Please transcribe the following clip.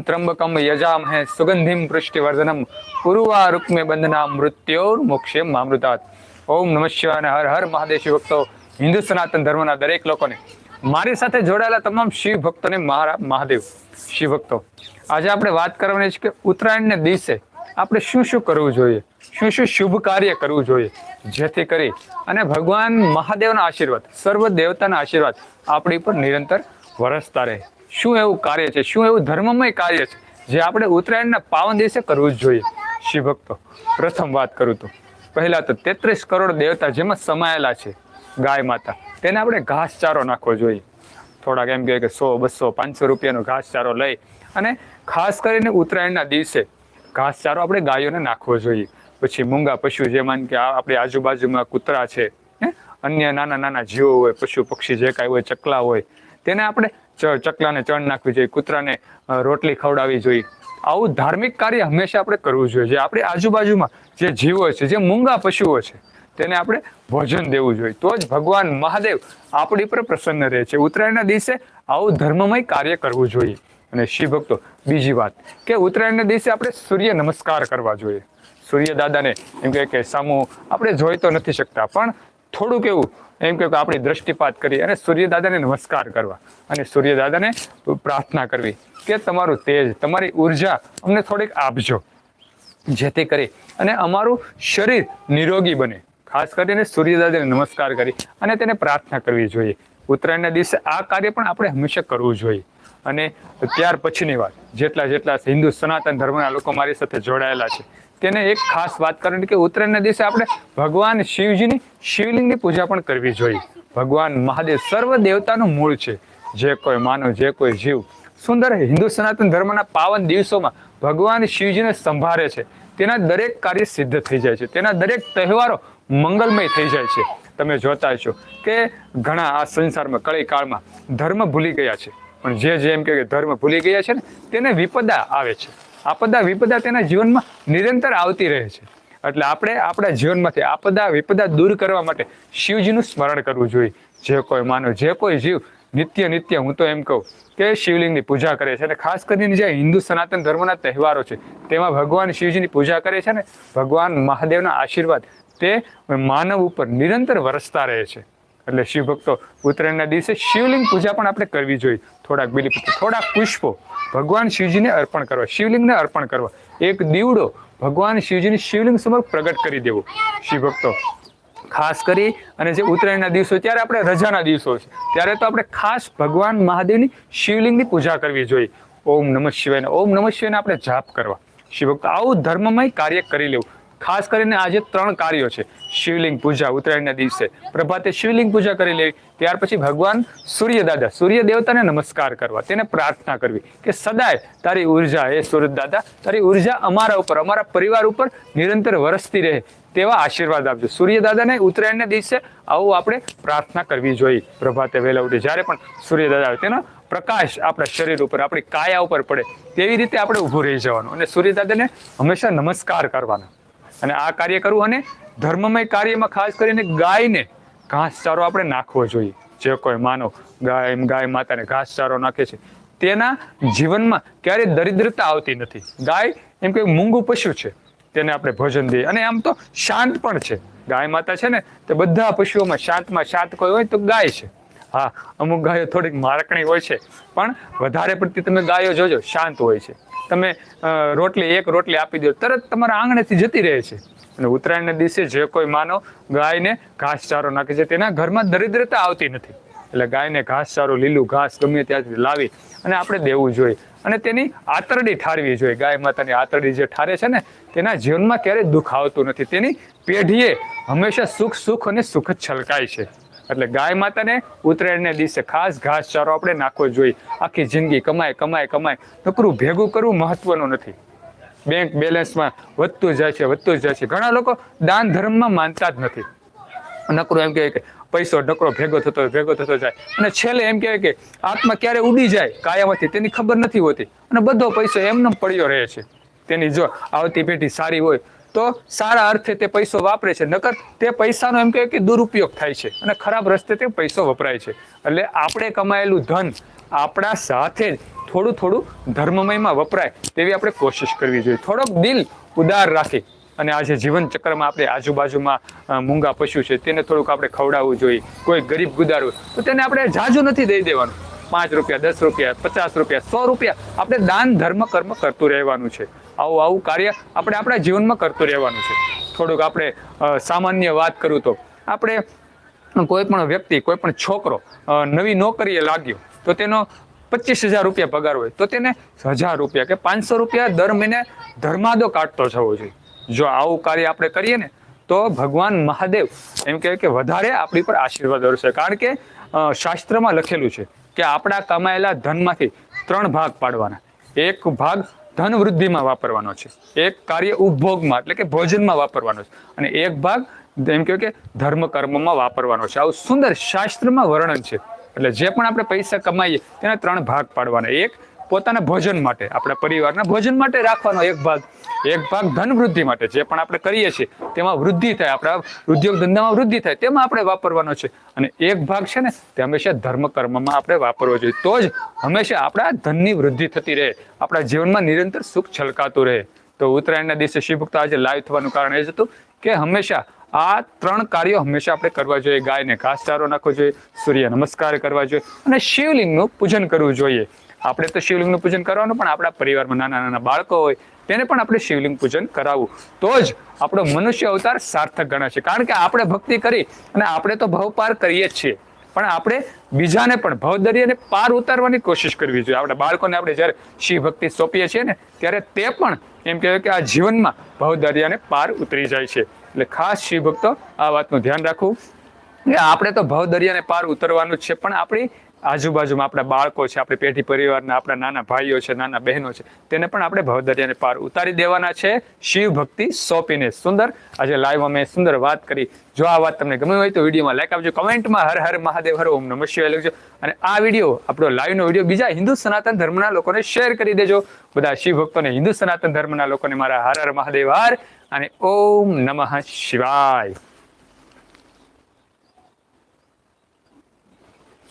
ત્રંબકમ યજામહે સુગંધિમ પુષ્ટિવર્ધનમ પૂર્વા રૂક્મે બંધના મૃત્યોર મોક્ષે મામૃતાત ઓમ નમઃ શિવાય હર હર મહાદેવ ભક્તો હિન્દુ સનાતન ધર્મના દરેક લોકોને। મારી સાથે જોડાયેલા તમામ શિવ ભક્તોને મારા મહાદેવ, શિવ ભક્તો, આજે આપણે વાત કરવાની છે કે ઉત્તરાયણને દિવસે આપણે શું શું કરવું જોઈએ, શું શું શુભ કાર્ય કરવું જોઈએ, જેથી કરી અને ભગવાન મહાદેવના આશીર્વાદ, સર્વ દેવતાના આશીર્વાદ આપણી પર નિરંતર વરસતા રહે શું એવું કાર્ય છે? શું એવું ધર્મમય કાર્ય છે? જે આપણે ઉત્તરાયણના પાવન દિવસે કરવું જ જોઈએ. શિવ ભક્તો, પ્રથમ વાત કરું તો. પહેલાં તો તેત્રીસ કરોડ દેવતા જેમાં સમાયેલા છે ગાય માતા. તેને આપણે ઘાસચારો નાખવો જોઈએ. થોડાક એમ કહે કે સો, બસો, પાંચસો રૂપિયાનો ઘાસચારો લઈ અને ખાસ કરીને ઉત્તરાયણના દિવસે ઘાસચારો આપણે ગાયોને નાખવો જોઈએ. પછી મૂંગા પશુ જે માન કે આપણી આજુબાજુમાં કૂતરા છે અન્ય નાના નાના જીવો હોય, પશુ પક્ષી જે કાંઈ હોય, ચકલા હોય તેને આપણે ચકલાને ચણ નાખવી જોઈએ, કૂતરાને રોટલી ખવડાવવી જોઈએ. આવું ધાર્મિક કાર્ય હંમેશા આપણે કરવું જોઈએ. જે આપણી આજુબાજુમાં જે જીવો છે, જે મૂંગા પશુઓ છે, તેને આપણે ભોજન દેવું જોઈએ. તો જ ભગવાન મહાદેવ આપણી પર પ્રસન્ન રહે છે. ઉત્તરાયણના દિવસે આવું ધર્મમય કાર્ય કરવું જોઈએ. અને શિવ ભક્તો બીજી વાત કે ઉત્તરાયણના દિવસે આપણે સૂર્ય નમસ્કાર કરવા જોઈએ. સૂર્ય દાદાને એમ કે, સામું, આપણે જોઈ તો નથી શકતા, પણ થોડુંક એવું, એમ કે આપણી દ્રષ્ટિપાત કરી અને સૂર્યદાદાને નમસ્કાર કરવા અને સૂર્યદાદાને પ્રાર્થના કરવી કે તમારું તેજ, તમારી ઊર્જા અમને થોડીક આપજો, જેથી કરી અને અમારું શરીર નિરોગી બને. ખાસ કરીને સૂર્યદાદાને નમસ્કાર કરી અને તેને પ્રાર્થના કરવી જોઈએ. ઉત્તરાયણના દિવસે આ કાર્ય પણ આપણે હંમેશા કરવું જોઈએ. અને ત્યાર પછીની વાત, જેટલા જેટલા હિન્દુ સનાતન ધર્મના લોકો મારી સાથે જોડાયેલા છે તેને એક ખાસ વાત કરવાની કે ઉત્તરાયણના દિવસે આપણે ભગવાન શિવજીની શિવલિંગની પૂજા પણ કરવી જોઈએ. ભગવાન મહાદેવ સર્વ દેવતાનું મૂળ છે. જે કોઈ માનવ, જે કોઈ જીવ, સુંદર હિન્દુ સનાતન ધર્મના પાવન દિવસોમાં ભગવાન શિવજીને સંભાળે છે. તેના દરેક કાર્ય સિદ્ધ થઈ જાય છે. તેના દરેક તહેવારો મંગલમય થઈ જાય છે. તમે જોતા છો કે ઘણા આ સંસારમાં કળી કાળમાં ધર્મ ભૂલી ગયા છે. પણ જે જેમ કે ધર્મ ભૂલી ગયા છે ને, તેને વિપદા આવે છે. આપદા વિપદા તેના જીવનમાં નિરંતર આવતી રહે છે. એટલે આપણે આપણા જીવનમાંથી આપદા વિપદા દૂર કરવા માટે શિવજીનું સ્મરણ કરવું જોઈએ. જે કોઈ માનવ જે કોઈ જીવ નિત્ય નિત્ય, હું તો એમ કહું કે શિવલિંગની પૂજા કરે છે અને ખાસ કરીને જે હિન્દુ સનાતન ધર્મના તહેવારો છે, તેમાં ભગવાન શિવજીની પૂજા કરે છે ને ભગવાન મહાદેવના આશીર્વાદ તે માનવ ઉપર નિરંતર વરસતા રહે છે. એટલે શિવ ભક્તો ઉત્તરાયણના દિવસે શિવલિંગ પૂજા પણ આપણે કરવી જોઈએ. થોડાક બીલીપત્ર થોડાક પુષ્પો ભગવાન શિવજીને અર્પણ કરવા, શિવલિંગને અર્પણ કરવા. એક દીવડો ભગવાન શિવજીની શિવલિંગ સમક્ષ પ્રગટ કરી દેવો. શિવ ભક્તો ખાસ કરી અને જે ઉત્તરાયણના દિવસો ત્યારે આપણે રજાના દિવસો છે. ત્યારે તો આપણે ખાસ ભગવાન મહાદેવની શિવલિંગની પૂજા કરવી જોઈએ. ઓમ નમઃ શિવાય ઓમ નમઃ શિવાયને આપણે જાપ કરવા. શિવભક્ત, આવું ધર્મમય કાર્ય કરી લેવું. ખાસ કરીને આજે ત્રણ કાર્યો છે. શિવલિંગ પૂજા ઉત્તરાયણના દિવસે. પ્રભાતે શિવલિંગ પૂજા કરી લેવી. ત્યાર પછી ભગવાન સૂર્યદાદા સૂર્ય દેવતાને નમસ્કાર કરવા. તેને પ્રાર્થના કરવી કે સદાય તારી ઊર્જા, હે સૂર્યદાદા તારી ઊર્જા અમારા ઉપર, અમારા પરિવાર ઉપર નિરંતર વરસતી રહે તેવા આશીર્વાદ આપજો. સૂર્યદાદાને ઉત્તરાયણના દિવસે આવું આપણે પ્રાર્થના કરવી જોઈએ. પ્રભાતે વહેલા ઉઠી. જ્યારે પણ સૂર્યદાદા આવે, તેનો પ્રકાશ આપણા શરીર ઉપર, આપણી કાયા ઉપર પડે, તેવી રીતે આપણે ઊભું રહી જવાનું અને સૂર્યદાદાને હંમેશા નમસ્કાર કરવાના. અને આ કાર્ય કરવું અને ધર્મમય કાર્યમાં ખાસ કરીને ગાયને ઘાસચારો આપણે નાખવો જોઈએ. જે કોઈ માનવ ગાય ગાય માતાને ઘાસચારો નાખે છે, તેના જીવનમાં ક્યારેય દરિદ્રતા આવતી નથી. ગાય એમ કે મૂંગું પશુ છે, તેને આપણે ભોજન દઈએ. અને આમ તો શાંત પણ છે. ગાય માતા છે ને, તે બધા પશુઓમાં શાંતમાં શાંત કોઈ હોય તો ગાય છે. હા, અમુક ગાયો થોડીક મારકણી હોય છે, પણ વધારે પડતી તમે ગાયો જોજો, શાંત હોય છે. તમે રોટલી, એક રોટલી આપી દો, તરત તમારા આંગણેથી જતી રહે છે. અને ઉત્તરાયણના દિવસે જે કોઈ માનો, ગાયને ઘાસચારો નાખે છે. તેના ઘરમાં દરિદ્રતા આવતી નથી. એટલે ગાયને ઘાસચારો, લીલું ઘાસ ગમે ત્યાંથી લાવી અને આપણે દેવું જોઈએ. અને તેની આતરડી ઠારવી જોઈએ. ગાય માતાની આતરડી જે ઠારે છે ને, તેના જીવનમાં ક્યારેય દુઃખ આવતું નથી. તેની પેઢીએ હંમેશા સુખ સુખ અને સુખ જ છલકાય છે. એટલે ગાય માતાને ઉત્તરાયણને દિવસે ખાસ ઘાસચારો આપણે નાખવો જોઈએ. આખી જિંદગી કમાય કમાય કમાય. નકરું ભેગું કરવું મહત્વનું નથી. બેંક બેલેન્સમાં વધતું જાય છે, વધતું જાય છે. ઘણા લોકો દાન ધર્મમાં માનતા જ નથી. નકરું એમ કહે કે પૈસો નકરો ભેગો થતો ભેગો થતો જાય. અને છેલ્લે એમ કહેવાય કે આત્મા ક્યારે ઉડી જાય કાયમથી તેની ખબર નથી હોતી. અને બધો પૈસો એમને પડ્યો રહે છે. તેની જો આવતી પેઢી સારી હોય તો સારા અર્થે તે પૈસો વાપરે છે. નકર તે પૈસાનો એમ કહેવાય કે દુરુપયોગ થાય છે અને ખરાબ રસ્તે તે પૈસો વપરાય છે. એટલે આપણે કમાયેલું ધન આપણા સાથે થોડું થોડું ધર્મમયમાં વપરાય તેવી આપણે કોશિશ કરવી જોઈએ. થોડોક દિલ ઉદાર રાખી અને આજે જીવન ચક્રમાં આપણે આજુબાજુમાં મૂંગા પશુ છે તેને થોડુંક આપણે ખવડાવવું જોઈએ. કોઈ ગરીબ ગુદારવું તો તેને આપણે જાજુ નથી દઈ દેવાનું. પાંચ રૂપિયા, દસ રૂપિયા, પચાસ રૂપિયા, સો રૂપિયા આપણે દાન, ધર્મ, કર્મ કરતું રહેવાનું છે. આવું આવું કાર્ય આપણે આપણા જીવનમાં કરતું રહેવાનું છે. થોડુંક આપણે સામાન્ય વાત કરું તો. આપણે કોઈ પણ વ્યક્તિ, કોઈ પણ છોકરો નવી નોકરીએ લાગ્યો, તો તેનો પચીસ હજાર રૂપિયા પગાર હોય, તો તેને હજાર રૂપિયા કે પાંચસો રૂપિયા દર મહિને ધર્માદો કાઢતો જવો જોઈએ. જો આવું કાર્ય આપણે કરીએ ને, તો ભગવાન મહાદેવ એમ કહે કે વધારે આપણી પર આશીર્વાદ વરસે કારણ કે શાસ્ત્રમાં લખેલું છે કે આપણા કમાયેલા ધનમાંથી ત્રણ ભાગ પાડવાના. એક ભાગ ધન વૃદ્ધિમાં વાપરવાનો છે. એક કાર્ય ઉપભોગમાં, એટલે કે ભોજનમાં વાપરવાનો છે. અને એક ભાગ એમ કહેવાય કે ધર્મ કર્મમાં વાપરવાનો છે. આવું સુંદર શાસ્ત્રમાં વર્ણન છે. એટલે જે પણ આપણે પૈસા કમાઈએ, તેના ત્રણ ભાગ પાડવાના. એક પોતાના ભોજન માટે, આપણા પરિવારના ભોજન માટે રાખવાનો એક ભાગ એક ભાગ ધન વૃદ્ધિ માટે જે પણ આપણે કરીએ છીએ, તેમાં વૃદ્ધિ થાય, આપણા ઉદ્યોગ ધંધામાં વૃદ્ધિ થાય, તેમાં આપણે વાપરવાનો છે. અને એક ભાગ છે ને, તે હંમેશા ધર્મ કર્મમાં આપણે વાપરવો જોઈએ. તો જ હંમેશા આપણા ધનની વૃદ્ધિ થતી રહે, આપણા જીવનમાં નિરંતર સુખ છલકાતું રહે. તો ઉત્તરાયણના દિવસે શિવભક્ત આજે લાઈવ થવાનું કારણ એ જ હતું કે હંમેશા આ ત્રણ કાર્યો હંમેશા આપણે કરવા જોઈએ. ગાયને ઘાસચારો નાખવો જોઈએ સૂર્ય નમસ્કાર કરવા જોઈએ અને શિવલિંગનું પૂજન કરવું જોઈએ. આપણે તો શિવલિંગનું પૂજન કરવાનું, પણ આપણા પરિવારમાં નાના નાના બાળકો હોય, તેને પણ આપણે શિવલિંગ પૂજન કરાવવું. તો જ આપણો મનુષ્ય અવતાર સાર્થક ગણાશે કારણ કે આપણે ભક્તિ કરી અને આપણે તો ભાવ પાર કરીએ જ છીએ. પણ આપણે બીજાને પણ ભવદરિયાને પાર ઉતારવાની કોશિશ કરવી જોઈએ. આપણા બાળકોને આપણે જ્યારે શિવ ભક્તિ સોંપીએ છીએ ને, ત્યારે તે પણ એમ કહેવાય કે આ જીવનમાં ભવદરિયાને પાર ઉતરી જાય છે. એટલે ખાસ શિવ ભક્તો આ વાતનું ધ્યાન રાખવું. આપણે તો ભવદરિયાને પાર ઉતરવાનું છે, પણ આપણી આજુબાજુમાં આપણા બાળકો છે, આપણી પેઢી પરિવારના આપણા નાના ભાઈઓ છે, નાના બહેનો છે, તેને પણ આપણે ભવદરિયાને પાર ઉતારી દેવાના છે. શિવ ભક્તિ સોંપીને સુંદર. આજે લાઈવ અમે સુંદર વાત કરી. જો આ વાત તમને ગમી હોય તો વિડીયોમાં લાઈક આપજો, કમેન્ટમાં હર હર મહાદેવ, હર ઓમ નમઃ શિવાય લખજો. અને આ વીડિયો, આપણો લાઈવનો વીડિયો બીજા હિન્દુ સનાતન ધર્મના લોકોને શેર કરી દેજો. બધા શિવ ભક્તોને હિન્દુ સનાતન ધર્મના લોકોને મારા હર હર મહાદેવ, હર અને ઓમ નમઃ શિવાય.